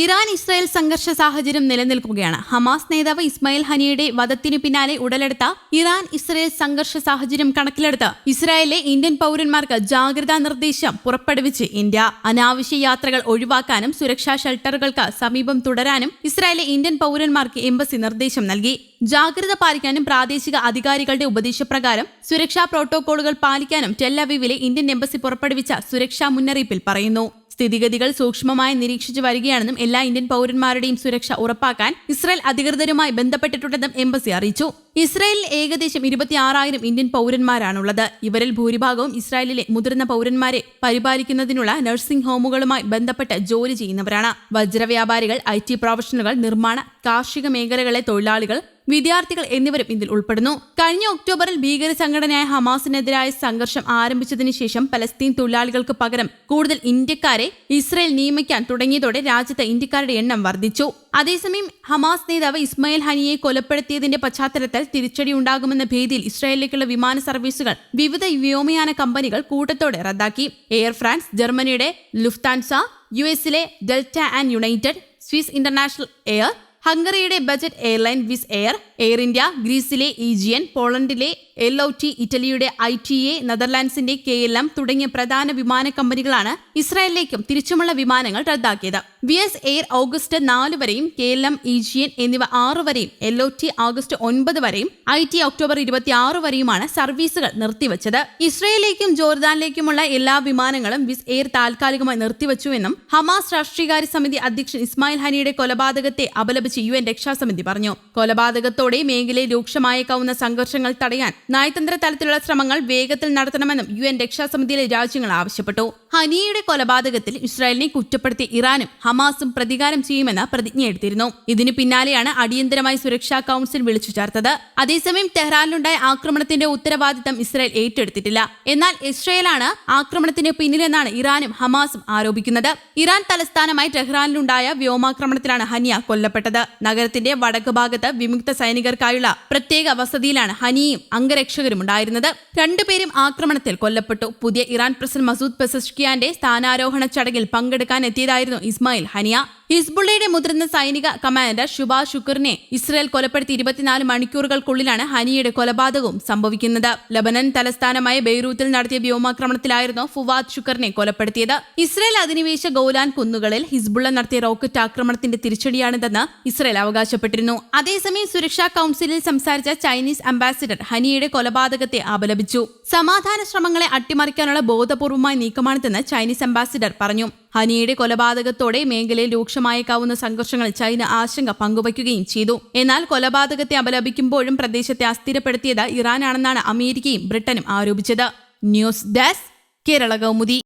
Iran Israel സംഘർഷ സാഹചര്യം നിലനിൽക്കുകയാണ്. ഹമാസ് നേതാവ് ഇസ്മായിൽ ഹനിയുടെ വധത്തിനു പിന്നാലെ ഉടലെടുത്ത ഇറാൻ ഇസ്രായേൽ സംഘർഷ സാഹചര്യം കണക്കിലെടുത്ത് ഇസ്രായേലിലെ ഇന്ത്യൻ പൗരന്മാർക്ക് ജാഗ്രതാ നിർദ്ദേശം പുറപ്പെടുവിച്ച് ഇന്ത്യ അനാവശ്യ യാത്രകൾ ഒഴിവാക്കാനും സുരക്ഷാ ഷെൽട്ടറുകൾക്ക് സമീപം തുടരാനും ഇസ്രായേലിലെ ഇന്ത്യൻ പൗരന്മാർക്ക് എംബസി നിർദ്ദേശം നൽകി. ജാഗ്രത പാലിക്കാനും പ്രാദേശിക അധികാരികളുടെ ഉപദേശപ്രകാരം സുരക്ഷാ പ്രോട്ടോകോളുകൾ പാലിക്കാനും ടെല്ലവീവിലെ ഇന്ത്യൻ എംബസി പുറപ്പെടുവിച്ച സുരക്ഷാ മുന്നറിയിപ്പിൽ പറയുന്നു. സ്ഥിതിഗതികൾ സൂക്ഷ്മമായി നിരീക്ഷിച്ചു വരികയാണെന്നും എല്ലാ ഇന്ത്യൻ പൗരന്മാരുടെയും സുരക്ഷ ഉറപ്പാക്കാൻ ഇസ്രായേൽ അധികൃതരുമായി ബന്ധപ്പെട്ടിട്ടുണ്ടെന്നും എംബസി അറിയിച്ചു. ഇസ്രായേലിൽ ഏകദേശം ഇരുപത്തിയാറായിരം ഇന്ത്യൻ പൗരന്മാരാണുള്ളത്. ഇവരിൽ ഭൂരിഭാഗവും ഇസ്രായേലിലെ മുതിർന്ന പൗരന്മാരെ പരിപാലിക്കുന്നതിനുള്ള നഴ്സിംഗ് ഹോമുകളുമായി ബന്ധപ്പെട്ട് ജോലി ചെയ്യുന്നവരാണ്. വജ്രവ്യാപാരികൾ ഐ ടി പ്രൊഫഷണലുകൾ നിർമ്മാണ കാർഷിക മേഖലകളിലെ തൊഴിലാളികൾ വിദ്യാർത്ഥികൾ എന്നിവരും ഇതിൽ ഉൾപ്പെടുന്നു. കഴിഞ്ഞ ഒക്ടോബറിൽ ഭീകര സംഘടനയായ ഹമാസിനെതിരായ സംഘർഷം ആരംഭിച്ചതിനു ശേഷം പലസ്തീൻ തൊഴിലാളികൾക്ക് പകരം കൂടുതൽ ഇന്ത്യക്കാരെ ഇസ്രയേൽ നിയമിക്കാൻ തുടങ്ങിയതോടെ രാജ്യത്ത് ഇന്ത്യക്കാരുടെ എണ്ണം വർദ്ധിച്ചു. അതേസമയം ഹമാസ് നേതാവ് ഇസ്മയിൽ ഹനിയെ കൊലപ്പെടുത്തിയതിന്റെ പശ്ചാത്തലത്തിൽ തിരിച്ചടി ഉണ്ടാകുമെന്ന ഭീതിയിൽ ഇസ്രായേലിലേക്കുള്ള വിമാന സർവീസുകൾ വിവിധ വ്യോമയാന കമ്പനികൾ കൂട്ടത്തോടെ റദ്ദാക്കി. എയർ ഫ്രാൻസ് ജർമ്മനിയുടെ ലുഫ്താൻസ യു എസിലെ Delta and United Swiss International Air ഹംഗറിയുടെ budget airline Wizz Air Air India ഗ്രീസിലെ ഈജിയൻ പോളണ്ടിലെ എൽ ഒ ടി ഇറ്റലിയുടെ ഐ ടി എ നെതർലാൻഡ്സിന്റെ കെ എൽ എം തുടങ്ങിയ പ്രധാന വിമാന കമ്പനികളാണ് ഇസ്രായേലിലേക്കും തിരിച്ചുമുള്ള വിമാനങ്ങൾ റദ്ദാക്കിയത്. വി എസ് എയർ ഓഗസ്റ്റ് നാല് വരെയും കെ എൽ എം ഈജിയൻ എന്നിവ ആറ് വരെയും എൽ ഒ ടി ആഗസ്റ്റ് ഒൻപത് വരെയും ഐ ടി ഒക്ടോബർ ഇരുപത്തി ആറ് വരെയുമാണ് സർവീസുകൾ നിർത്തിവച്ചത്. ഇസ്രയേലിലേക്കും ജോർദാനിലേക്കുമുള്ള എല്ലാ വിമാനങ്ങളും വിസ് എയർ താൽക്കാലികമായി നിർത്തിവച്ചുവെന്നും ഹമാസ് രാഷ്ട്രീയകാര്യ സമിതി അധ്യക്ഷൻ ഇസ്മായിൽ ഹനിയുടെ കൊലപാതകത്തെ അപലപിച്ച് യു എൻ രക്ഷാസമിതി പറഞ്ഞു. കൊലപാതകത്തോടെ മേഖലയിൽ രൂക്ഷമായേക്കാവുന്ന സംഘർഷങ്ങൾ തടയാൻ നയതന്ത്ര തലത്തിലുള്ള ശ്രമങ്ങൾ വേഗത്തിൽ നടത്തണമെന്നും യു എൻ രക്ഷാസമിതിയിലെ രാജ്യങ്ങൾ ആവശ്യപ്പെട്ടു. ഹനിയയുടെ കൊലപാതകത്തിൽ ഇസ്രായേലിനെ കുറ്റപ്പെടുത്തിയ ഇറാനും ഹമാസും പ്രതികാരം ചെയ്യുമെന്ന് പ്രതിജ്ഞയെടുത്തിരുന്നു ഇതിനു പിന്നാലെയാണ് അടിയന്തരമായി സുരക്ഷാ കൌൺസിൽ വിളിച്ചു ചേർത്തത്. അതേസമയം ടെഹ്റാനിലുണ്ടായ ആക്രമണത്തിന്റെ ഉത്തരവാദിത്തം ഇസ്രായേൽ ഏറ്റെടുത്തിട്ടില്ല. എന്നാൽ ഇസ്രായേലാണ് ആക്രമണത്തിന് പിന്നിലെന്നാണ് ഇറാനും ഹമാസും ആരോപിക്കുന്നത്. ഇറാൻ തലസ്ഥാനമായി ടെഹ്റാനിലുണ്ടായ വ്യോമാക്രമണത്തിലാണ് ഹനിയ കൊല്ലപ്പെട്ടത്. നഗരത്തിന്റെ വടക്ക് ഭാഗത്ത് വിമുക്ത സൈനികർക്കായുള്ള പ്രത്യേക വസതിയിലാണ് ഹനിയും അംഗരക്ഷകരും ഉണ്ടായിരുന്നത്. രണ്ടുപേരും ആക്രമണത്തിൽ കൊല്ലപ്പെട്ടു. പുതിയ ഇറാൻ പ്രസിഡന്റ് മസൂദ് പെസഷ്കിയാന്റെ സ്ഥാനാരോഹണ ചടങ്ങിൽ പങ്കെടുക്കാൻ എത്തിയതായിരുന്നു ഇസ്മായിൽ ഹനിയ. ഹിസ്ബുള്ളയുടെ മുതിർന്ന സൈനിക കമാൻഡർ ഷുബാ ഷുക്കറിനെ ഇസ്രയേൽ കൊലപ്പെടുത്തി ഇരുപത്തിനാല് മണിക്കൂറുകൾക്കുള്ളിലാണ് ഹനിയുടെ കൊലപാതകവും സംഭവിക്കുന്നത്. ലബനൻ തലസ്ഥാനമായ ബെയ്റൂത്തിൽ നടത്തിയ വ്യോമാക്രമണത്തിലായിരുന്നു ഫുവാദ് ഷുക്കറിനെ കൊലപ്പെടുത്തിയത്. ഇസ്രയേൽ അധിനിവേശ ഗോലാൻ കുന്നുകളിൽ ഹിസ്ബുള്ള നടത്തിയ റോക്കറ്റ് ആക്രമണത്തിന്റെ തിരിച്ചടിയാണിതെന്ന് ഇസ്രയേൽ അവകാശപ്പെട്ടിരുന്നു. അതേസമയം സുരക്ഷാ കൌൺസിലിൽ സംസാരിച്ച ചൈനീസ് അംബാസിഡർ ഹനിയുടെ കൊലപാതകത്തെ അപലപിച്ചു. സമാധാന ശ്രമങ്ങളെ അട്ടിമറിക്കാനുള്ള ബോധപൂർവമായ നീക്കമാണിതെന്ന് ചൈനീസ് അംബാസിഡർ പറഞ്ഞു. ഹനിയുടെ കൊലപാതകത്തോടെ മേഖലയിൽ രൂക്ഷമായേക്കാവുന്ന സംഘർഷങ്ങൾ ചൈന ആശങ്ക പങ്കുവയ്ക്കുകയും ചെയ്തു. എന്നാൽ കൊലപാതകത്തെ അപലപിക്കുമ്പോഴും പ്രദേശത്തെ അസ്ഥിരപ്പെടുത്തിയത് ഇറാനാണെന്നാണ് അമേരിക്കയും ബ്രിട്ടനും ആരോപിച്ചത്. News desk Kerala Kaumudi.